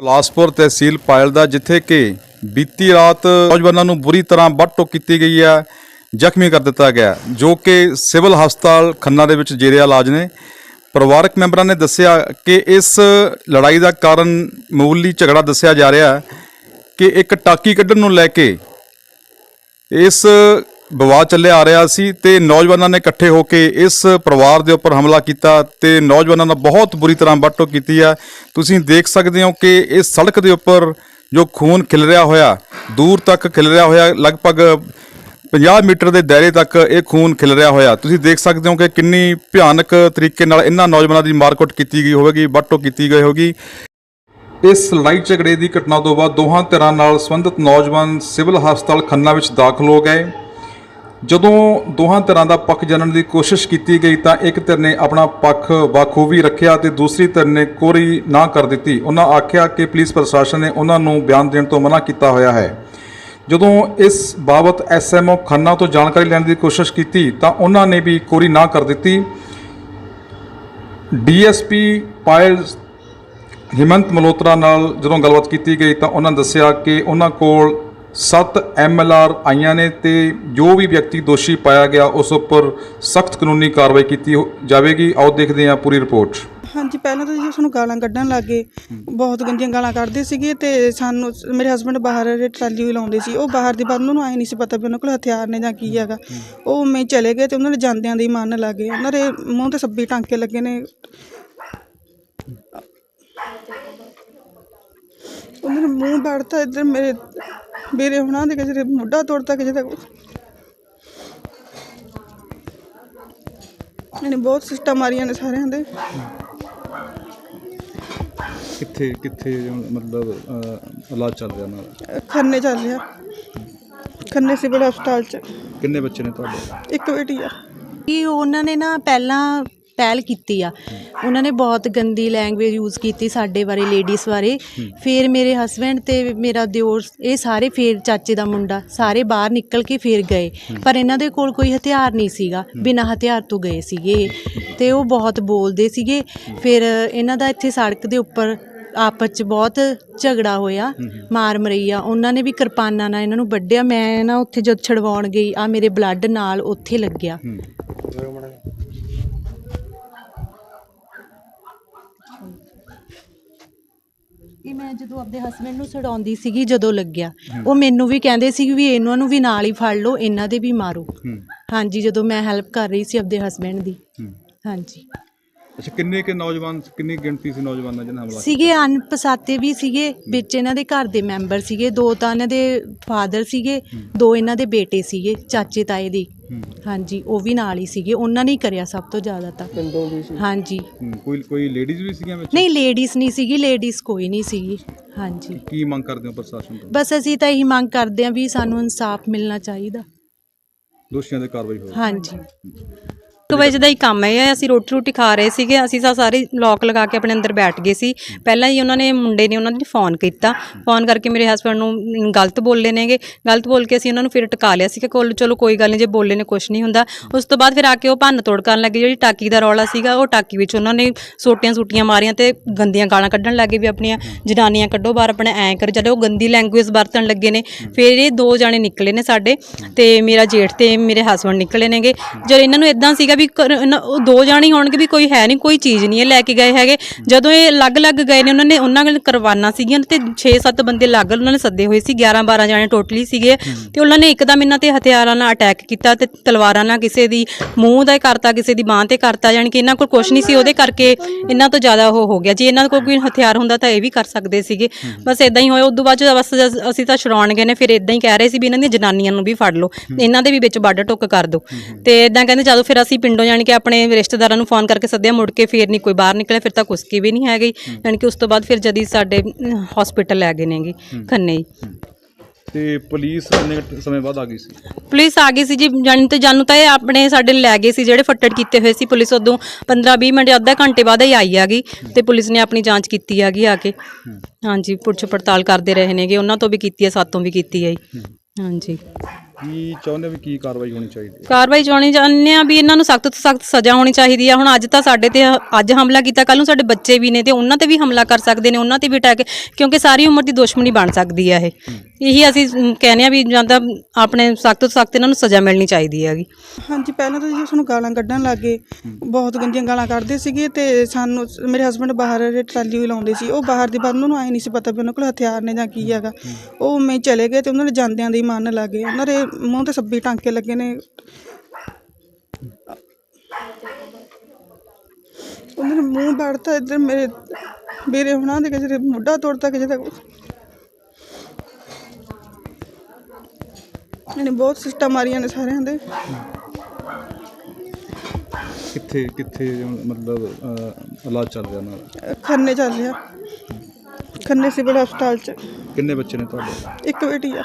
ਪਲਾਸਪੁਰ ਤਹਿਸੀਲ ਪਾਇਲ ਦਾ, ਜਿੱਥੇ ਕਿ ਬੀਤੀ ਰਾਤ ਨੌਜਵਾਨਾਂ ਨੂੰ ਬੁਰੀ ਤਰ੍ਹਾਂ ਵੱਟੋ ਕੀਤੀ ਗਈ ਹੈ, ਜ਼ਖਮੀ ਕਰ ਦਿੱਤਾ ਗਿਆ ਜੋ ਕਿ ਸਿਵਲ ਹਸਪਤਾਲ ਖੰਨਾ ਦੇ ਵਿੱਚ ਜੇਰੇ ਇਲਾਜ ਨੇ। ਪਰਿਵਾਰਕ ਮੈਂਬਰਾਂ ਨੇ ਦੱਸਿਆ ਕਿ ਇਸ ਲੜਾਈ ਦਾ ਕਾਰਨ ਮਾਮੂਲੀ ਝਗੜਾ ਦੱਸਿਆ ਜਾ ਰਿਹਾ ਹੈ ਕਿ ਇੱਕ ਟਾਕੀ ਕੱਢਣ ਨੂੰ ਲੈ ਕੇ ਇਸ ਵਿਵਾਦ ਚੱਲਿਆ ਆ ਰਿਹਾ ਸੀ ਤੇ ਨੌਜਵਾਨਾਂ ਨੇ ਇਕੱਠੇ ਹੋ ਕੇ ਇਸ ਪਰਿਵਾਰ ਦੇ ਉੱਪਰ ਹਮਲਾ ਕੀਤਾ ਤੇ ਨੌਜਵਾਨਾਂ ਦਾ ਬਹੁਤ ਬੁਰੀ ਤਰ੍ਹਾਂ ਵੱਟੋ ਕੀਤੀ ਹੈ ਤੁਸੀਂ ਦੇਖ ਸਕਦੇ ਹੋ ਕਿ ਇਸ ਸੜਕ ਦੇ ਉੱਪਰ ਜੋ ਖੂਨ ਖਿਲ ਰਿਹਾ ਹੋਇਆ, ਦੂਰ ਤੱਕ ਖਿਲ ਰਿਹਾ ਹੋਇਆ, ਲਗਭਗ 50 ਮੀਟਰ ਦੇ ਦਾਇਰੇ ਤੱਕ ਇਹ ਖੂਨ ਖਿਲਰਿਆ ਹੋਇਆ। ਤੁਸੀਂ ਦੇਖ ਸਕਦੇ ਹੋ ਕਿ ਕਿੰਨੀ ਭਿਆਨਕ ਤਰੀਕੇ ਨਾਲ ਇਹਨਾਂ ਨੌਜਵਾਨਾਂ ਦੀ ਮਾਰਕੁੱਟ ਕੀਤੀ ਗਈ ਹੋਵੇਗੀ ਵੱਟੋ ਕੀਤੀ ਗਈ ਹੋਵੇਗੀ। ਇਸ ਲੜਾਈ ਝਗੜੇ ਦੀ ਘਟਨਾ ਤੋਂ ਬਾਅਦ ਦੋਹਾਂ ਧਿਰਾਂ ਨਾਲ ਸੰਬੰਧਿਤ ਨੌਜਵਾਨ ਸਿਵਲ ਹਸਪਤਾਲ ਖੰਨਾ ਵਿੱਚ ਦਾਖਲ ਹੋ ਗਏ। ਜਦੋਂ ਦੋਹਾਂ ਧਿਰਾਂ ਦਾ ਪੱਖ ਜਾਣਨ ਦੀ ਕੋਸ਼ਿਸ਼ ਕੀਤੀ ਗਈ ਤਾਂ ਇੱਕ ਧਿਰ ਨੇ ਆਪਣਾ ਪੱਖ ਬਾਖੂਬੀ ਰੱਖਿਆ ਤੇ ਦੂਸਰੀ ਧਿਰ ਨੇ ਕੋਰੀ ਨਾ ਕਰ ਦਿੱਤੀ। ਉਹਨਾਂ ਆਖਿਆ ਕਿ ਪੁਲਿਸ ਪ੍ਰਸ਼ਾਸਨ ਨੇ ਉਹਨਾਂ ਨੂੰ ਬਿਆਨ ਦੇਣ ਤੋਂ ਮਨਾ ਕੀਤਾ ਹੋਇਆ ਹੈ। ਜਦੋਂ ਇਸ ਬਾਬਤ ਐਸਐਮਓ ਖੰਨਾ ਤੋਂ ਜਾਣਕਾਰੀ ਲੈਣ ਦੀ ਕੋਸ਼ਿਸ਼ ਕੀਤੀ ਤਾਂ ਉਹਨਾਂ ਨੇ ਵੀ ਕੋਰੀ ਨਾ ਕਰ ਦਿੱਤੀ। ਡੀਐਸਪੀ ਪਾਇਲ ਹਿਮੰਤ ਮਲਹੋਤਰਾ ਨਾਲ ਜਦੋਂ ਗੱਲਬਾਤ ਕੀਤੀ ਗਈ ਤਾਂ ਉਹਨਾਂ ਦੱਸਿਆ ਕਿ ਉਹਨਾਂ ਕੋਲ 7 ਐਮਐਲਆਰ ਆਈਆਂ ਨੇ ਤੇ ਜੋ ਵੀ ਵਿਅਕਤੀ ਦੋਸ਼ੀ ਪਾਇਆ ਗਿਆ, ਉਸ ਉੱਪਰ ਸਖਤ ਕਾਨੂੰਨੀ ਕਾਰਵਾਈ ਕੀਤੀ ਹੋ- ਜਾਵੇਗੀ। ਆਓ ਦੇਖਦੇ ਹਾਂ ਪੂਰੀ ਰਿਪੋਰਟ। ਹਾਂਜੀ, ਪਹਿਲਾਂ ਤਾਂ ਜੀ ਉਸ ਨੂੰ ਗਾਲਾਂ ਕੱਢਣ ਲੱਗੇ। ਬਹੁਤ ਗੰਦੀਆਂ ਗਾਲਾਂ ਕੱਢਦੇ ਸੀਗੇ ਤੇ ਸਾਨੂੰ ਮੇਰੇ ਹਸਬੰਡ ਬਾਹਰ ਟਰਾਲੀ ਵੀ ਲਾਉਂਦੇ ਸੀ। ਉਹ ਬਾਹਰ ਦੀ ਬਾਹਰ ਉਹਨਾਂ ਨੂੰ ਆਏ ਨਹੀਂ ਸੀ ਪਤਾ ਵੀ ਉਹਨਾਂ ਕੋਲ ਹਥਿਆਰ ਨੇ ਜਾਂ ਕੀ ਹੈਗਾ। ਉਹ ਮੈਂ ਚਲੇ ਗਏ ਤੇ ਉਹਨਾਂ ਦੇ ਜਾਂਦਿਆਂ ਦੇ ਹੀ ਮੰਨ ਲੱਗੇ। ਉਹਨਾਂ ਦੇ ਮੂੰਹ ਤੇ ਸੱਬੀ ਟਾਂਕੇ ਲੱਗੇ ਨੇ। ਉਹਨਾਂ ਨੇ ਮੂੰਹ ਵੜਤਾ ਇੱਧਰ ਮੇਰੇ ਮੇਰੇ ਹੁਣਾਂ ਦੇ ਕਿਸੇ ਦੇ ਮੋਢਾ ਤੋੜਤਾ ਕਿਸੇ ਦਾ ਇਹਨੇ ਬਹੁਤ ਸਿਸਟਮ ਮਾਰੀਆਂ ਨੇ ਸਾਰਿਆਂ ਦੇ। ਕਿੱਥੇ ਕਿੱਥੇ ਮਤਲਬ ਇਲਾਜ ਚੱਲ ਰਿਹਾ ਨਾਲ? ਖੰਨੇ ਚੱਲ ਰਿਹਾ। ਖੰਨੇ ਸਿਵਲ ਹਸਪਤਾਲ ਚ। ਕਿੰਨੇ ਬੱਚੇ ਨੇ ਤੁਹਾਡੇ? ਇੱਕ ਬੇਟੀ ਆ। ਕਿ ਉਹਨਾਂ ਨੇ ਨਾ ਪਹਿਲਾਂ ਪਹਿਲ ਕੀਤੀ ਆ। ਉਹਨਾਂ ਨੇ ਬਹੁਤ ਗੰਦੀ ਲੈਂਗੁਏਜ ਯੂਜ਼ ਕੀਤੀ ਸਾਡੇ ਬਾਰੇ ਲੇਡੀਜ਼ ਬਾਰੇ। ਫਿਰ ਮੇਰੇ ਹਸਬੰਡ ਤੇ ਮੇਰਾ ਦਿਓਰ, ਇਹ ਸਾਰੇ ਫਿਰ ਚਾਚੇ ਦਾ ਮੁੰਡਾ, ਸਾਰੇ ਬਾਹਰ ਨਿਕਲ ਕੇ ਫਿਰ ਗਏ। ਪਰ ਇਹਨਾਂ ਦੇ ਕੋਲ ਕੋਈ ਹਥਿਆਰ ਨਹੀਂ ਸੀਗਾ, ਬਿਨਾਂ ਹਥਿਆਰ ਤੋਂ ਗਏ ਸੀਗੇ। ਇਹ। ਤੇ ਉਹ ਬਹੁਤ ਬੋਲਦੇ ਸੀਗੇ। ਫਿਰ ਇਹਨਾਂ ਦਾ ਇੱਥੇ ਸੜਕ ਦੇ ਉੱਪਰ ਆਪਸ ਚ ਬਹੁਤ ਝਗੜਾ ਹੋਇਆ, ਮਾਰ ਮਰਈਆ ਉਹਨਾਂ ਨੇ ਵੀ ਕਿਰਪਾਨਾਂ ਨਾਲ ਇਹਨਾਂ ਨੂੰ ਵੱਢਿਆ। ਮੈਂ ਨਾ ਉੱਥੇ ਜਦ ਛਡਵਾਉਣ ਗਈ ਆ ਮੇਰੇ ਬਲੱਡ ਨਾਲ ਉੱਥੇ ਲੱਗਿਆ। ਇਹ ਮੈਂ ਜਦੋਂ ਆਪਦੇ ਹਸਬੰਡ ਨੂੰ ਛਡਾਉਂਦੀ ਸੀਗੀ ਜਦੋਂ ਲੱਗਿਆ ਉਹ ਮੈਨੂੰ ਵੀ ਕਹਿੰਦੇ ਸੀ ਵੀ ਇਹਨਾਂ ਨੂੰ ਵੀ ਨਾਲ ਹੀ ਫੜ ਲਓ ਇਹਨਾਂ ਦੇ ਵੀ ਮਾਰੋ। ਹਾਂਜੀ ਜਦੋਂ ਮੈਂ ਹੈਲਪ ਕਰ ਰਹੀ ਸੀ ਆਪਦੇ ਹਸਬੰਡ ਦੀ। ਹਾਂਜੀ। ਅੱਛਾ ਕਿੰਨੇ ਕੇ ਨੌਜਵਾਨ ਕਿੰਨੀ ਗਿਣਤੀ ਸੀ ਨੌਜਵਾਨਾਂ ਜਿਹਨਾਂ ਹਮਲਾ ਸੀਗੇ ਅਣਪਛਾਤੇ ਵੀ ਸੀਗੇ ਵਿੱਚ ਇਹਨਾਂ ਦੇ ਘਰ ਦੇ ਮੈਂਬਰ ਸੀਗੇ ਦੋ ਤਾਂ ਇਹਨਾਂ ਦੇ ਫਾਦਰ ਸੀਗੇ ਦੋ ਇਹਨਾਂ ਦੇ ਬੇਟੇ ਸੀਗੇ ਚਾਚੇ ਤਾਏ ਦੀ। ਹਾਂਜੀ ਉਹ ਵੀ ਨਾਲ ਹੀ ਸੀਗੇ ਉਹਨਾਂ ਨੇ ਹੀ ਕਰਿਆ ਸਭ ਤੋਂ ਜ਼ਿਆਦਾ ਤਾਂ ਹਾਂਜੀ। ਹੂੰ, ਕੋਈ ਕੋਈ ਲੇਡੀਜ਼ ਵੀ ਸੀਗੀਆਂ ਵਿੱਚ? ਨਹੀਂ ਲੇਡੀਜ਼ ਨਹੀਂ ਸੀਗੀ ਲੇਡੀਜ਼ ਕੋਈ ਨਹੀਂ ਸੀਗੀ। ਹਾਂਜੀ। ਕੀ ਮੰਗ ਕਰਦੇ ਹੋ ਪ੍ਰਸ਼ਾਸਨ ਤੋਂ? ਬਸ ਅਸੀਂ ਤਾਂ ਇਹੀ ਮੰਗ ਕਰਦੇ ਹਾਂ ਵੀ ਸਾਨੂੰ ਇਨਸਾਫ ਮਿਲਣਾ ਚਾਹੀਦਾ। ਦੋਸ਼ੀਆਂ ਦੇ ਕਾਰਵਾਈ ਹੋਵੇ। ਹਾਂਜੀ। ਇੱਕ ਵਜੇ ਦਾ ਹੀ ਕੰਮ ਹੈ। ਅਸੀਂ ਰੋਟੀ ਰੋਟੀ ਖਾ ਰਹੇ ਸੀਗੇ। ਅਸੀਂ ਤਾਂ ਸਾਰੇ ਲੋਕ ਲਗਾ ਕੇ ਆਪਣੇ ਅੰਦਰ ਬੈਠ ਗਏ ਸੀ। ਪਹਿਲਾਂ ਹੀ ਉਹਨਾਂ ਨੇ ਮੁੰਡੇ ਨੇ ਉਹਨਾਂ ਨੇ ਫੋਨ ਕੀਤਾ। ਫੋਨ ਕਰਕੇ ਮੇਰੇ ਹਸਬੰਡ ਨੂੰ ਗਲਤ ਬੋਲੇ ਨੇਗੇ। ਗਲਤ ਬੋਲ ਕੇ ਅਸੀਂ ਉਹਨਾਂ ਨੂੰ ਫਿਰ ਟਕਾ ਲਿਆ ਸੀ ਕਿ ਕੋਲ। ਚਲੋ ਕੋਈ ਗੱਲ ਨਹੀਂ ਜੇ ਬੋਲੇ ਨੇ ਕੁਝ ਨਹੀਂ ਹੁੰਦਾ। ਉਸ ਤੋਂ ਬਾਅਦ ਫਿਰ ਆ ਕੇ ਉਹ ਭੰਨ ਤੋੜ ਕਰਨ ਲੱਗੇ। ਜਿਹੜੀ ਟਾਕੀ ਦਾ ਰੌਲਾ ਸੀਗਾ, ਉਹ ਟਾਕੀ ਵਿੱਚ ਉਹਨਾਂ ਨੇ ਸੋਟੀਆਂ ਸੂਟੀਆਂ ਮਾਰੀਆਂ ਤੇ ਗੰਦੀਆਂ ਗਾਲਾਂ ਕੱਢਣ ਲੱਗੇ ਵੀ ਆਪਣੀਆਂ ਜਨਾਨੀਆਂ ਕੱਢੋ ਬਾਹਰ, ਆਪਣਾ ਐਂ ਕਰ। ਜਦੋਂ ਉਹ ਗੰਦੀ ਲੈਂਗੁਏਜ ਵਰਤਣ ਲੱਗੇ ਨੇ, ਫਿਰ ਇਹ ਦੋ ਜਾਣੇ ਨਿਕਲੇ ਨੇ ਸਾਡੇ ਤੇ ਮੇਰਾ ਜੇਠ ਤੇ ਮੇਰੇ ਹਸਬੰਡ ਨਿਕਲੇ ਨੇਗੇ। ਜਦ ਇਹਨਾਂ ਨੂੰ ਇਦਾਂ ਸੀਗਾ ਵੀ ਕਰ- ਇਹਨਾਂ- ਉਹ ਦੋ ਜਾਣੇ ਹੀ ਹੋਣਗੇ ਵੀ ਕੋਈ ਹੈ ਨਹੀਂ ਕੋਈ ਚੀਜ਼ ਨਹੀਂ ਇਹ ਲੈ ਕੇ ਗਏ ਹੈਗੇ। ਜਦੋਂ ਇਹ ਅਲੱਗ-ਅਲੱਗ ਗਏ ਨੇ, ਉਹਨਾਂ ਨੇ ਉਹਨਾਂ ਕੋਲ ਕਰਵਾਨਾ ਸੀਗੀਆਂ ਤੇ 6-7 ਬੰਦੇ ਅਲੱਗ ਉਹਨਾਂ ਨੇ ਸੱਦੇ ਹੋਏ ਸੀ 11-12 ਜਾਣੇ ਟੋਟਲੀ ਸੀਗੇ। ਤੇ ਉਹਨਾਂ ਨੇ ਇੱਕਦਮ ਇਹਨਾਂ ਤੇ ਹਥਿਆਰਾਂ ਨਾਲ ਅਟੈਕ ਕੀਤਾ ਤੇ ਤਲਵਾਰਾਂ ਨਾਲ ਕਿਸੇ ਦੀ ਮੂੰਹ ਦਾ ਕਰਤਾ, ਕਿਸੇ ਦੀ ਬਾਹ ਤੇ ਕਰਤਾ ਜਾਣੀ ਕਿ ਇਹਨਾਂ ਕੋਲ ਕੁਝ ਨਹੀਂ ਸੀ, ਉਹਦੇ ਕਰਕੇ ਇਹਨਾਂ ਤੋਂ ਜ਼ਿਆਦਾ ਉਹ ਹੋ ਗਿਆ। ਜੇ ਇਹਨਾਂ ਕੋਲ ਕੋਈ ਹਥਿਆਰ ਹੁੰਦਾ ਤਾਂ ਇਹ ਵੀ ਕਰ ਸਕਦੇ ਸੀਗੇ। ਬਸ ਇਦਾਂ ਹੀ ਹੋਇਆ, ਉਦੋਂ ਬਾਅਦ 'ਚ ਬਸ ਜਦ ਅਸੀਂ ਤਾਂ ਛੁਡਾਉਣ ਗਏ ਨੇ, ਫਿਰ ਇਦਾਂ ਹੀ ਕਹਿ ਰਹੇ ਸੀ ਵੀ ਇਹਨਾਂ ਦੀਆਂ ਜਨਾਨੀਆਂ ਨੂੰ ਵੀ ਫੜ ਲਓ ਇਹਨਾਂ ਦੇ ਵੀ ਵਿੱਚ ਵੱਡ ਟੁੱਕ ਕਰ ਦਿਓ ਤੇ ਇਦਾਂ ਕਹਿੰਦੇ ਜਦੋਂ ਫਿਰ ਅਸੀਂ ਪਿੰਡੋਂ ਜਾਣੀ ਕਿ ਆਪਣੇ ਰਿਸ਼ਤੇਦਾਰਾਂ ਨੂੰ ਫੋਨ ਕਰਕੇ ਸੱਦਿਆ ਮੁੜ ਕੇ ਫਿਰ ਨਹੀਂ ਕੋਈ ਬਾਹਰ ਨਿਕਲਿਆ ਫਿਰ ਤਾਂ ਕੁਸਕੀ ਵੀ ਨਹੀਂ ਹੈਗੀ। ਯਾਨੀ ਕਿ ਉਸ ਤੋਂ ਬਾਅਦ ਫਿਰ ਜਦੀ ਸਾਡੇ ਹਸਪੀਟਲ ਲੈ ਗਏ ਨੇਗੇ ਖੰਨੇ ਹੀ। ਤੇ ਪੁਲਿਸ ਕਿੰਨੇ ਕੁ ਸਮੇਂ ਬਾਅਦ ਆ ਗਈ ਸੀ? ਪੁਲਿਸ ਆ ਗਈ ਸੀ ਜੀ ਜਾਣੀ ਤੇ ਜਾਨੂੰ ਤਾਂ ਇਹ ਆਪਣੇ ਸਾਡੇ ਲੈ ਗਏ ਸੀ ਜਿਹੜੇ ਫੱਟੜ ਕੀਤੇ ਹੋਏ ਸੀ ਪੁਲਿਸ ਉਦੋਂ 15 20 ਮਿੰਟ ਅੱਧਾ ਘੰਟੇ ਬਾਅਦ ਹੀ ਆਈ ਹੈਗੀ ਤੇ ਪੁਲਿਸ ਨੇ ਆਪਣੀ ਜਾਂਚ ਕੀਤੀ ਹੈਗੀ ਆ ਕੇ। ਹਾਂਜੀ ਪੁੱਛ ਪੜਤਾਲ ਕਰਦੇ ਰਹੇ ਨੇਗੇ ਉਹਨਾਂ ਤੋਂ ਵੀ ਕੀਤੀ ਹੈ ਸਾਤੋਂ ਵੀ ਕੀਤੀ ਹੈ ਜੀ। ਹਾਂਜੀ। ਕੀ ਚਾਹੁੰਦੇ ਵੀ ਕੀ ਕਾਰਵਾਈ ਹੋਣੀ ਚਾਹੀਦੀ ਹੈ? ਕਾਰਵਾਈ ਚਾਉਣੀ ਚਾਹੁੰਦੇ ਆ ਵੀ ਇਹਨਾਂ ਨੂੰ ਸਖਤ ਤੋਂ ਸਖਤ ਸਜ਼ਾ ਹੋਣੀ ਚਾਹੀਦੀ ਆ ਹੁਣ ਅੱਜ ਤਾਂ ਸਾਡੇ ਤੇ ਅੱਜ ਹਮਲਾ ਕੀਤਾ ਕੱਲ ਨੂੰ ਸਾਡੇ ਬੱਚੇ ਵੀ ਨੇ ਤੇ ਉਹਨਾਂ ਤੇ ਵੀ ਹਮਲਾ ਕਰ ਸਕਦੇ ਨੇ ਉਹਨਾਂ ਤੇ ਵੀ ਅਟੈਕ ਕਿਉਂਕਿ ਸਾਰੀ ਉਮਰ ਦੀ ਦੁਸ਼ਮਣੀ ਬਣ ਸਕਦੀ ਆ ਇਹ। ਇਹੀ ਅਸੀਂ ਅਮ, ਕਹਿੰਦੇ ਆ ਵੀ ਜਾਂ ਤਾਂ ਆਪਣੇ ਸਖਤ ਤੋਂ ਸਖਤ ਇਹਨਾਂ ਨੂੰ ਸਜ਼ਾ ਮਿਲਣੀ ਚਾਹੀਦੀ ਹੈਗੀ। ਹਾਂਜੀ ਪਹਿਲਾਂ ਤਾਂ ਜੀ ਸਾਨੂੰ ਗਾਲਾਂ ਕੱਢਣ ਲੱਗੇ ਬਹੁਤ ਗੰਦੀਆਂ ਗਾਲਾਂ ਕੱਢਦੇ ਸੀਗੇ ਤੇ ਸਾਨੂੰ ਮੇਰੇ ਹਸਬੰਡ ਬਾਹਰ ਟਰਾਲੀ ਵੀ ਲਾਉਂਦੇ ਸੀ। ਉਹ ਬਾਹਰ ਦੀ ਬਾਤ ਉਹਨਾਂ ਨੂੰ ਆਏ ਨਹੀਂ ਸੀ ਪਤਾ ਵੀ ਉਹਨਾਂ ਕੋਲ ਹਥਿਆਰ ਨੇ ਜਾਂ ਕੀ ਹੈਗਾ। ਉਹ ਮੈਂ ਚਲੇ ਗਏ ਤੇ ਉਹਨਾਂ ਦੇ ਜਾਂਦਿਆਂ ਦੇ ਹੀ ਮੰਨ ਲੱਗੇ ਉਹਨਾਂ ਦੇ ਮੂੰਹ ਤੇ ਸੱਬੀ ਟਾਂਕੇ ਲੱਗੇ ਨੇ। ਉਹਨਾਂ ਮੂੰਹ ਵੜਤਾ ਇੱਧਰ ਮੇਰੇ ਮੇਰੇ ਹੁਣਾਂ ਦੇ ਕਿਸੇ ਦੇ ਮੋਢਾ ਤੋੜਤਾ ਕਿਸੇ ਦਾ ਇਹਨੇ ਬਹੁਤ ਸਿਸਟਾ ਮਾਰੀਆਂ ਨੇ ਸਾਰਿਆਂ ਦੇ। ਕਿੱਥੇ ਕਿੱਥੇ ਮਤਲਬ ਅਹ, ਇਲਾਜ ਚੱਲ ਰਿਹਾ ਦਾ ਖੰਨੇ ਚੱਲ ਰਿਹਾ। ਖੰਨੇ ਸਿਵਲ ਹਸਪਤਾਲ ਚ। ਕਿੰਨੇ ਬੱਚੇ ਨੇ ਤੁਹਾਡੇ? ਇੱਕ ਬੇਟੀ ਆ।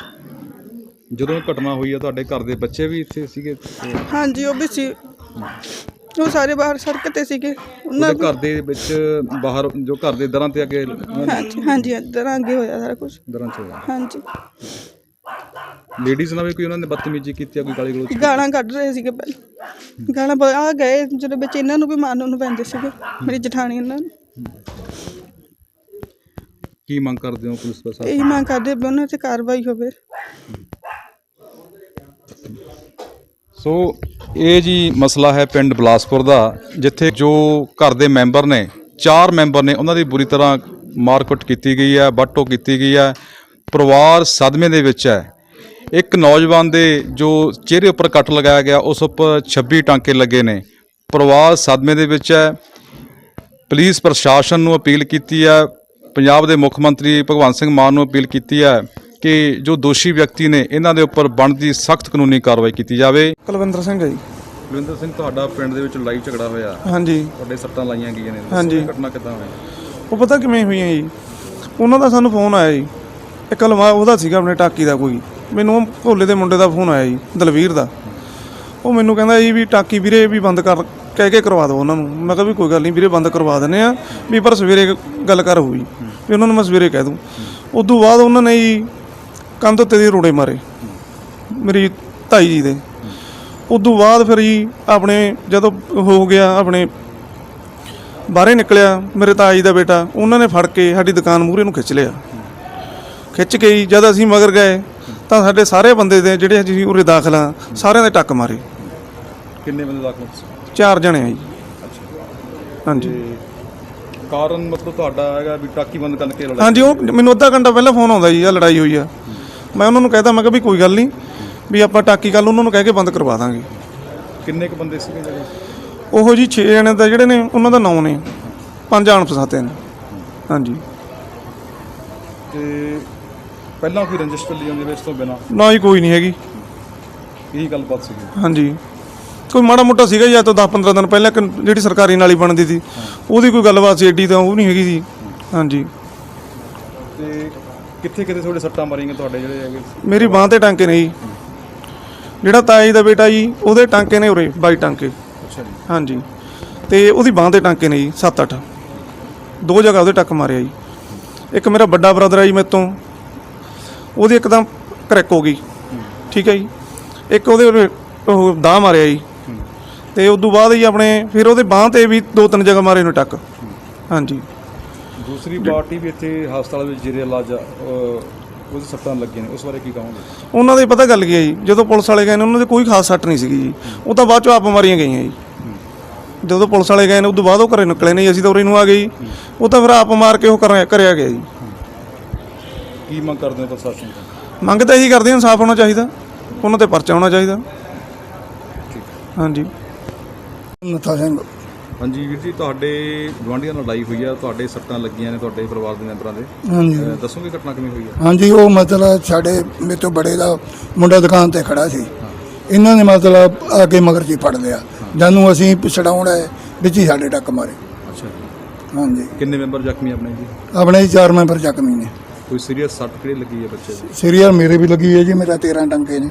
ਜਦੋਂ ਘਟਨਾ ਹੋਈ ਆ ਤੁਹਾਡੇ ਘਰ ਦੇ ਬੱਚੇ ਵੀ ਇੱਥੇ ਸੀਗੇ? ਹਾਂਜੀ ਉਹ ਵੀ ਸੀ। ਉਹ ਸਾਰੇ ਬਾਹਰ ਸੜਕ ਤੇ ਸੀਗੇ। ਉਹਨਾਂ ਉਹਦੇ ਘਰ ਦੇ ਵਿੱਚ ਬਾਹਰ ਜੋ ਘਰ ਦੇ ਦਰਾਂ ਤੇ ਅੱਗੇ ਹਾਂਜੀ ਹਾਂਜੀ ਇੱਧਰ ਅੱਗੇ ਹੋਇਆ ਸਾਰਾ ਕੁਝ ਦਰਾਂ ਚ ਹੋਇਆ। ਹਾਂਜੀ। ਲੇਡੀਜ਼ ਨਾਲ ਵੀ ਕੋਈ ਉਹਨਾਂ ਨੇ ਬਦਤਮੀਜ਼ੀ ਕੀਤੀ ਆ ਕੋਈ ਗਾਲੀ ਗਲੋਚ ਗਾਲਾਂ ਕੱਢ ਰਹੇ ਸੀਗੇ ਪਹਿਲਾਂ। ਗਾਲਾਂ ਬ- ਆ ਗਏ ਜਿਹੜੇ ਵਿੱਚ ਇਹਨਾਂ ਨੂੰ ਵੀ ਮਾਰਨ ਨੂੰ ਪੈਂਦੇ ਸੀਗੇ ਮੇਰੀ ਜਠਾਣੀ ਇਹਨਾਂ ਨੂੰ। ਕੀ ਮੰਗ ਕਰਦੇ ਹੋ ਪੁਲਿਸ ਪ੍ਰਸ਼ਾਸਨ ਇਹੀ ਮੰਗ ਕਰਦੇ ਵੀ ਉਹਨਾਂ ਤੇ ਕਾਰਵਾਈ ਹੋਵੇ। ਸੋ ਇਹ ਜੀ ਮਸਲਾ ਹੈ ਪਿੰਡ ਬਲਾਸਪੁਰ ਦਾ, ਜਿੱਥੇ ਜੋ ਘਰ ਦੇ ਮੈਂਬਰ ਨੇ, ਚਾਰ ਮੈਂਬਰ ਨੇ, ਉਹਨਾਂ ਦੀ ਬੁਰੀ ਤਰ੍ਹਾਂ ਮਾਰਕੁੱਟ ਕੀਤੀ ਗਈ ਹੈ ਵੱਟੋ ਕੀਤੀ ਗਈ ਹੈ। ਪਰਿਵਾਰ ਸਦਮੇ ਦੇ ਵਿੱਚ ਹੈ। ਇੱਕ ਨੌਜਵਾਨ ਦੇ ਜੋ ਚਿਹਰੇ ਉੱਪਰ ਕੱਟ ਲਗਾਇਆ ਗਿਆ, ਉਸ ਉੱਪਰ 26 ਟਾਂਕੇ ਲੱਗੇ ਨੇ। ਪਰਿਵਾਰ ਸਦਮੇ ਦੇ ਵਿੱਚ ਹੈ। ਪੁਲਿਸ ਪ੍ਰਸ਼ਾਸਨ ਨੂੰ ਅਪੀਲ ਕੀਤੀ ਹੈ। ਪੰਜਾਬ ਦੇ ਮੁੱਖ ਮੰਤਰੀ ਭਗਵੰਤ ਸਿੰਘ ਮਾਨ ਨੂੰ ਅਪੀਲ ਕੀਤੀ ਹੈ। ਕਿ ਜੋ ਦੋਸ਼ੀ ਵਿਅਕਤੀ ਨੇ ਇਹਨਾਂ ਦੇ ਉੱਪਰ ਬਣਦੀ ਸਖਤ ਕਾਨੂੰਨੀ ਕਾਰਵਾਈ ਕੀਤੀ ਜਾਵੇ। ਕੁਲਵਿੰਦਰ ਸਿੰਘ ਹੈ ਜੀ। ਬਲਵਿੰਦਰ ਸਿੰਘ ਤੁਹਾਡਾ ਪਿੰਡ ਦੇ ਵਿੱਚ ਲੜਾਈ ਝਗੜਾ ਹੋਇਆ। ਹਾਂਜੀ। ਤੁਹਾਡੇ ਸੱਟਾਂ ਲਾਈਆਂ ਗਈਆਂ ਨੇ। ਹਾਂਜੀ। ਘਟਨਾ ਕਿੱਦਾਂ ਹੋਈ? ਉਹ ਪਤਾ ਕਿਵੇਂ ਹੋਈਆਂ ਜੀ? ਉਹਨਾਂ ਦਾ ਸਾਨੂੰ ਫੋਨ ਆਇਆ ਜੀ। ਇੱਕ ਲਵਾ ਉਹਦਾ ਸੀਗਾ ਆਪਣੇ ਟਾਕੀ ਦਾ ਕੋਈ। ਮੈਨੂੰ ਉਹ ਭੋਲੇ ਦੇ ਮੁੰਡੇ ਦਾ ਫੋਨ ਆਇਆ ਜੀ ਦਲਵੀਰ ਦਾ। ਉਹ ਮੈਨੂੰ ਕਹਿੰਦਾ ਜੀ ਵੀ ਟਾਕੀ ਵੀਰੇ ਵੀ ਬੰਦ ਕਰ ਕਹਿ ਕੇ ਕਰਵਾ ਦਿਓ ਉਹਨਾਂ ਨੂੰ। ਮੈਂ ਕਿਹਾ ਵੀ ਕੋਈ ਗੱਲ ਨਹੀਂ ਵੀਰੇ ਬੰਦ ਕਰਵਾ ਦਿੰਦੇ ਆ ਵੀ ਪਰ ਸਵੇਰੇ ਗੱਲ ਕਰ ਹੋਈ। ਵੀ ਉਹਨਾਂ ਨੂੰ ਮੈਂ ਸਵੇਰੇ ਕਹਿ ਦੂੰ। ਉਦੋਂ ਬਾਅਦ ਉਹਨਾਂ ਨੇ ਜੀ ਕੰਧ ਉੱਤੇ ਦੀ ਰੋੜੇ ਮਾਰੇ। ਮੇਰੀ ਤਾਈ ਜੀ ਦੇ। ਉਦੋਂ ਬਾਅਦ ਫਿਰ ਜੀ ਆਪਣੇ ਜਦੋਂ ਹੋ ਗਿਆ ਆਪਣੇ ਬਾਹਰੇ ਨਿਕਲਿਆ ਮੇਰੇ ਤਾਈ ਦਾ ਬੇਟਾ ਉਹਨਾਂ ਨੇ ਫੜ ਕੇ ਸਾਡੀ ਦੁਕਾਨ ਮੂਹਰੇ ਨੂੰ ਖਿੱਚ ਲਿਆ। ਖਿੱਚ ਕੇ ਹੀ ਜਦ ਅਸੀਂ ਮਗਰ ਗਏ ਤਾਂ ਸਾਡੇ ਸਾਰੇ ਬੰਦੇ ਦੇ ਜਿਹੜੇ ਅਸੀਂ ਉਰੇ ਦਾਖਲ ਸਾਰਿਆਂ ਦੇ ਟੱਕ ਮਾਰੇ। ਕਿੰਨੇ ਬੰਦੇ ਦਾਖਲ ਸੀ? ਚਾਰ ਜਣੇ ਆ ਜੀ। ਹਾਂਜੀ। ਕਾਰਨ ਮਤਲਬ ਤੁਹਾਡਾ ਹੈਗਾ ਵੀ ਟਾਕੀ ਬੰਦ ਕਰਕੇ ਲੜਾਈ ਹਾਂਜੀ ਉਹ ਮੈਨੂੰ ਅੱਧਾ ਘੰਟਾ ਪਹਿਲਾਂ ਫੋਨ ਆਉਂਦਾ ਜੀ ਆ ਲੜਾਈ ਹੋਈ ਆ। ਮੈਂ ਉਹਨਾਂ ਨੂੰ ਕਹਿਤਾ ਮੈਂ ਕਿਹਾ ਵੀ ਕੋਈ ਗੱਲ ਨਹੀਂ ਵੀ ਆਪਾਂ ਟਾਕੀ ਕੱਲ ਉਹਨਾਂ ਨੂੰ ਕਹਿ ਕੇ ਬੰਦ ਕਰਵਾ ਦਾਂਗੇ। ਕਿੰਨੇ ਕੁ ਬੰਦੇ ਸੀਗੇ ਜਿਹੜੇ? ਉਹੋ ਜੀ 6 ਜਣੇ ਦਾ ਜਿਹੜੇ ਨੇ ਉਹਨਾਂ ਦਾ ਨਾਂ ਨੇ ਪੰਜ ਆਣ ਫਸਾਤੇ ਨੇ। ਹਾਂਜੀ। ਤੇ ਪਹਿਲਾਂ ਕੋਈ ਰੰਜਿਸ਼ ਚੱਲੀ ਜਾਂਦੀ ਵਿੱਚ ਤੋਂ ਬਿਨਾ? ਨਾ ਹੀ ਕੋਈ ਨਹੀਂ ਹੈਗੀ। ਇਹੀ ਗੱਲਬਾਤ ਸੀਗੀ। ਹਾਂਜੀ। ਕੋਈ ਮਾੜਾ ਮੋਟਾ ਸੀਗਾ ਜਾਂ ਤਾਂ 10-15 ਦਿਨ ਪਹਿਲਾਂ ਇੱਕ ਜਿਹੜੀ ਸਰਕਾਰੀ ਨਾਲੀ ਬਣਦੀ ਸੀ ਉਹਦੀ ਕੋਈ ਗੱਲਬਾਤ ਸੀ ਏਡੀ ਤਾਂ ਉਹ ਨਹੀਂ ਹੈਗੀ ਸੀ ਹਾਂਜੀ। ਤੇ ਕਿੱਥੇ ਕਿੱਥੇ ਤੁਹਾਡੇ ਸੱਟਾਂ ਮਾਰੀਆਂ ਤੁਹਾਡੇ ਜਿਹੜੇ ਹੈਗੇ? ਮੇਰੀ ਬਾਹ ਤੇ ਟਾਂਕੇ ਨੇ ਜੀ। ਜਿਹੜਾ ਤਾਈ ਦਾ ਬੇਟਾ ਜੀ ਉਹਦੇ ਟਾਂਕੇ ਨੇ ਉਰੇ 22 ਟਾਂਕੇ। ਅੱਛਾ ਜੀ। ਹਾਂਜੀ। ਤੇ ਉਹਦੀ ਬਾਹ ਤੇ ਟਾਂਕੇ ਨੇ ਜੀ 7-8 ਦੋ ਜਗ੍ਹਾ ਉਹਦੇ ਟੱਕ ਮਾਰਿਆ ਜੀ। ਇੱਕ ਮੇਰਾ ਵੱਡਾ ਬ੍ਰਦਰ ਹੈ ਜੀ ਮੇਰੇ ਤੋਂ। ਉਹਦੀ ਇੱਕਦਮ ਕਰੈਕ ਹੋ ਗਈ। ਠੀਕ ਹੈ ਜੀ। ਇੱਕ ਉਹਦੇ ਉਹ ਦਾ ਮਾਰਿਆ ਜੀ। ਤੇ ਉਸ ਤੋਂ ਬਾਅਦ ਹੀ ਆਪਣੇ ਫਿਰ ਉਹਦੇ ਬਾਹ ਤੇ ਵੀ ਦੋ ਤਿੰਨ ਜਗ੍ਹਾ ਮਾਰੇ ਨੇ ਟੱਕ। ਹਾਂਜੀ। ਦੂਸਰੀ ਪਾਰਟੀ ਵੀ ਇੱਥੇ ਹਸਪਤਾਲ ਵਿੱਚ ਜਿਹੜੇ ਇਲਾਜ ਉਹਦੇ ਸੱਟਾਂ ਲੱਗੀਆਂ ਨੇ। ਉਸ ਬਾਰੇ ਕੀ ਕਹੋਗੇ? ਉਹਨਾਂ ਦੇ ਪਤਾ ਗੱਲ ਕੀ ਹੈ ਜੀ? ਜਦੋਂ ਪੁਲਿਸ ਵਾਲੇ ਗਏ ਨੇ ਉਹਨਾਂ ਦੇ ਕੋਈ ਖਾਸ ਸੱਟ ਨਹੀਂ ਸੀਗੀ ਜੀ। ਉਹ ਤਾਂ ਬਾਅਦ ਚੋਂ ਆਪ ਮਾਰੀਆਂ ਗਈਆਂ ਜੀ। ਜਦੋਂ ਪੁਲਿਸ ਵਾਲੇ ਗਏ ਨੇ ਤੋਂ ਬਾਅਦ ਉਹ ਘਰੇ ਨਿਕਲੇ ਨਹੀਂ ਅਸੀਂ ਤਾਂ ਉਰੇ ਨੂੰ ਆ ਗਏ ਜੀ। ਉਹ ਤਾਂ ਫਿਰ ਆਪ ਮਾਰ ਕੇ ਉਹ ਕਰਿਆ ਕਰਿਆ ਗਿਆ ਜੀ। ਕੀ ਮੰਗ ਕਰਦੇ ਹੋ ਪ੍ਰਸ਼ਾਸਨ ਤੋਂ? ਮੰਗ ਤਾਂ ਇਹੀ ਕਰਦੇ ਹਾਂ ਇਨਸਾਫ ਹੋਣਾ ਚਾਹੀਦਾ। ਉਹਨਾਂ ਤੇ ਪਰਚਾ ਹੋਣਾ ਚਾਹੀਦਾ। ਹਾਂਜੀ। ਨਥਾ ਸਿੰਘ ਹਾਂਜੀ ਵੀਰ ਜੀ ਤੁਹਾਡੇ ਗਵਾਂਢੀਆਂ ਨਾਲ ਲੜਾਈ ਹੋਈ ਆ ਤੁਹਾਡੇ ਸੱਟਾਂ ਲੱਗੀਆਂ ਨੇ ਤੁਹਾਡੇ ਪਰਿਵਾਰ ਦੇ ਮੈਂਬਰਾਂ ਦੇ। ਹਾਂਜੀ। ਅਹ, ਦੱਸੋਗੇ ਘਟਨਾ ਕਿਵੇਂ ਹੋਈ ਆ? ਹਾਂਜੀ ਉਹ ਮਤਲਬ ਸਾਡੇ ਮੇਰੇ ਤੋਂ ਬੜੇ ਦਾ ਮੁੰਡਾ ਦੁਕਾਨ ਤੇ ਖੜਾ ਸੀ। ਇਹਨਾਂ ਨੇ ਮਤਲਬ ਆ ਕੇ ਮਗਰ ਜੀ ਫੜ ਲਿਆ। ਜਾਨੂੰ ਅਸੀਂ ਛਡਾਉਣਾ ਹੈ ਵਿੱਚ ਹੀ ਸਾਡੇ ਟੱਕ ਮਾਰੇ। ਅੱਛਾ ਜੀ। ਹਾਂਜੀ। ਕਿੰਨੇ ਮੈਂਬਰ ਜ਼ਖਮੀ ਆਪਣੇ ਜੀ? ਆਪਣੇ ਹੀ ਚਾਰ ਮੈਂਬਰ ਜ਼ਖਮੀ ਨੇ। ਕੋਈ ਸੀਰੀਅਸ ਸੱਟ ਕਿਹੜੀ ਲੱਗੀ ਹੈ ਬੱਚੇ ਦੀ? ਸੀਰੀਅਲ ਮੇਰੇ ਵੀ ਲੱਗੀ ਹੈ ਜੀ ਮੇਰਾ 13 ਟੰਕੇ ਨੇ।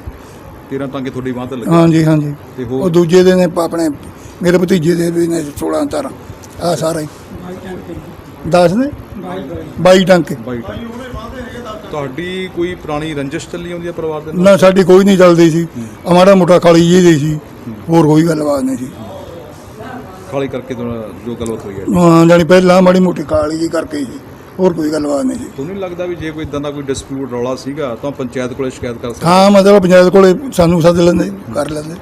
13 ਟਾਂਗੇ ਤੁਹਾਡੀ ਬਾਂਹ ਤੇ ਲੱਗੇ? ਹਾਂਜੀ ਹਾਂਜੀ। ਤੇ ਉਹ ਹੋਰ ਦੂਜੇ ਦੇ ਨੇ ਆਪਣੇ ਮੇਰੇ ਭਤੀਜੇ ਦੇ ਵੀ ਨੇ 16 ਤਾਰਾਂ ਆ ਸਾਰਾ ਹੀ। 10 ਨੇ? 22 ਟੰਕੇ। 22 ਟਾਂਗੇ ਤੁਹਾਡੀ ਕੋਈ ਪੁਰਾਣੀ ਰੰਜਿਸ਼ ਚੱਲੀ ਆਉਂਦੀ ਹੈ ਪਰਿਵਾਰ ਦੇ ਨਾਲ? ਨਾ ਸਾਡੀ ਕੋਈ ਨਹੀਂ ਚੱਲਦੀ ਸੀ। ਹਮਾਰਾ ਮੋਟਾ ਕਾਲੀ ਜੀ ਦੀ ਸੀ। ਹੋਰ ਕੋਈ ਗੱਲਬਾਤ ਨਹੀਂ ਸੀ। ਖਾਲੀ ਕਰਕੇ ਤੁਹਾਨੂੰ ਜੋ ਗੱਲਬਾਤ ਹੋਈ ਹੈ। ਹਾਂ ਜਾਣੀ ਪਹਿਲਾਂ ਮਾੜੀ ਮੋਟੀ ਕਾਲੀ ਜੀ ਕਰਕੇ ਹੀ ਸੀ। ਹੋਰ ਕੋਈ ਗੱਲਬਾਤ ਨਹੀਂ ਸੀ। ਤੁਹਾਨੂੰ ਨਹੀਂ ਲੱਗਦਾ ਵੀ ਜੇ ਕੋਈ ਇਦਾਂ ਦਾ ਕੋਈ ਡਿਸਪਿਊਟ ਰੌਲਾ ਸੀਗਾ ਤਾਂ ਪੰਚਾਇਤ ਕੋਲੇ ਸ਼ਿਕਾਇਤ ਕਰ ਸਕਦੇ? ਹਾਂ ਮਤਲਬ ਪੰਚਾਇਤ ਕੋਲੇ ਸਾਨੂੰ ਸੱਦ ਲੈਂਦੇ ਕਰ ਲੈਂਦੇ।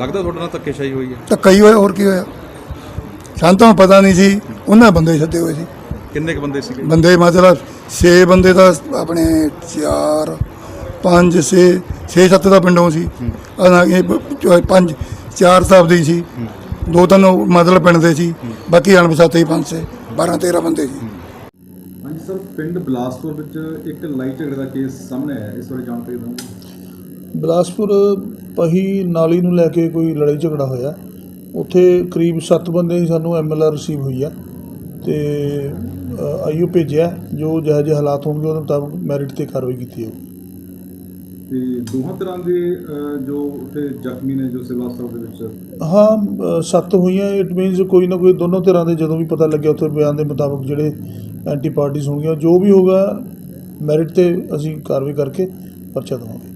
ਲੱਗਦਾ ਤੁਹਾਡੇ ਨਾਲ ਧੱਕੇਸ਼ਾਹੀ ਹੋਈ ਹੈ? ਧੱਕਾ ਹੀ ਹੋਇਆ ਹੋਰ ਕੀ ਹੋਇਆ? ਸਾਨੂੰ ਤਾਂ ਪਤਾ ਨਹੀਂ ਸੀ ਉਹਨਾਂ ਬੰਦੇ ਸੱਦੇ ਹੋਏ ਸੀ। ਕਿੰਨੇ ਕ ਬੰਦੇ ਸੀਗੇ? ਬੰਦੇ ਮਤਲਬ 6 ਬੰਦੇ ਤਾਂ ਆਪਣੇ 4 5 6 6 7 ਦਾ ਪਿੰਡੋਂ ਸੀ। ਅਨਾ ਇਹ 5 4 ਸਾਹਿਬ ਦੀ ਸੀ। ਦੋ ਤਿੰਨ ਮਤਲਬ ਪਿੰਡ ਦੇ ਸੀ ਬਾਕੀ ਅਣਪਛਾਤੇ ਹੀ ਪੰਜ ਛੇ 12 13 ਬੰਦੇ ਸੀ। ਹਾਂਜੀ ਸਰ ਪਿੰਡ ਬਲਾਸਪੁਰ ਵਿੱਚ ਇੱਕ ਲੜਾਈ ਝਗੜੇ ਦਾ ਕੇਸ ਸਾਹਮਣੇ ਆਇਆ ਇਸ ਬਾਰੇ ਜਾਣਕਾਰੀ ਦਿਓ ਬਿਲਾਸਪੁਰ ਪਹੀ ਨਾਲੀ ਨੂੰ ਲੈ ਕੇ ਕੋਈ ਲੜਾਈ ਝਗੜਾ ਹੋਇਆ। ਉੱਥੇ ਕਰੀਬ 7 ਬੰਦੇ ਦੀ ਸਾਨੂੰ ਐਮਐਲਆਰ ਰਿਸੀਵ ਹੋਈ ਆ ਤੇ ਆਈਓ ਭੇਜਿਆ ਜੋ ਜਿਹੋ ਜਿਹੇ ਹਾਲਾਤ ਹੋਣਗੇ ਉਹਦੇ ਮੁਤਾਬਕ ਮੈਰਿਟ ਤੇ ਕਾਰਵਾਈ ਕੀਤੀ ਜਾਊਗੀ। ਤੇ ਦੋਹਾਂ ਤਰ੍ਹਾਂ ਦੇ ਜੋ ਉੱਥੇ ਜ਼ਖਮੀ ਨੇ ਜੋ ਸਿਵਲ ਹਸਪਤਾਲ ਦੇ ਵਿੱਚ? ਹਾਂ ਸੱਤ ਹੋਈਆਂ ਇਟ ਮੀਨਸ ਕੋਈ ਨਾ ਕੋਈ ਦੋਨੋਂ ਤਰ੍ਹਾਂ ਦੇ ਜਦੋਂ ਵੀ ਪਤਾ ਲੱਗਿਆ ਉੱਥੇ ਬਿਆਨ ਦੇ ਮੁਤਾਬਕ ਜਿਹੜੇ ਐਂਟੀ ਪਾਰਟੀਜ਼ ਹੋਣਗੀਆਂ ਜੋ ਵੀ ਹੋਗਾ ਮੈਰਿਟ ਤੇ ਅਸੀਂ ਕਾਰਵਾਈ ਕਰਕੇ ਪਰਚਾ ਦੇਵਾਂਗੇ।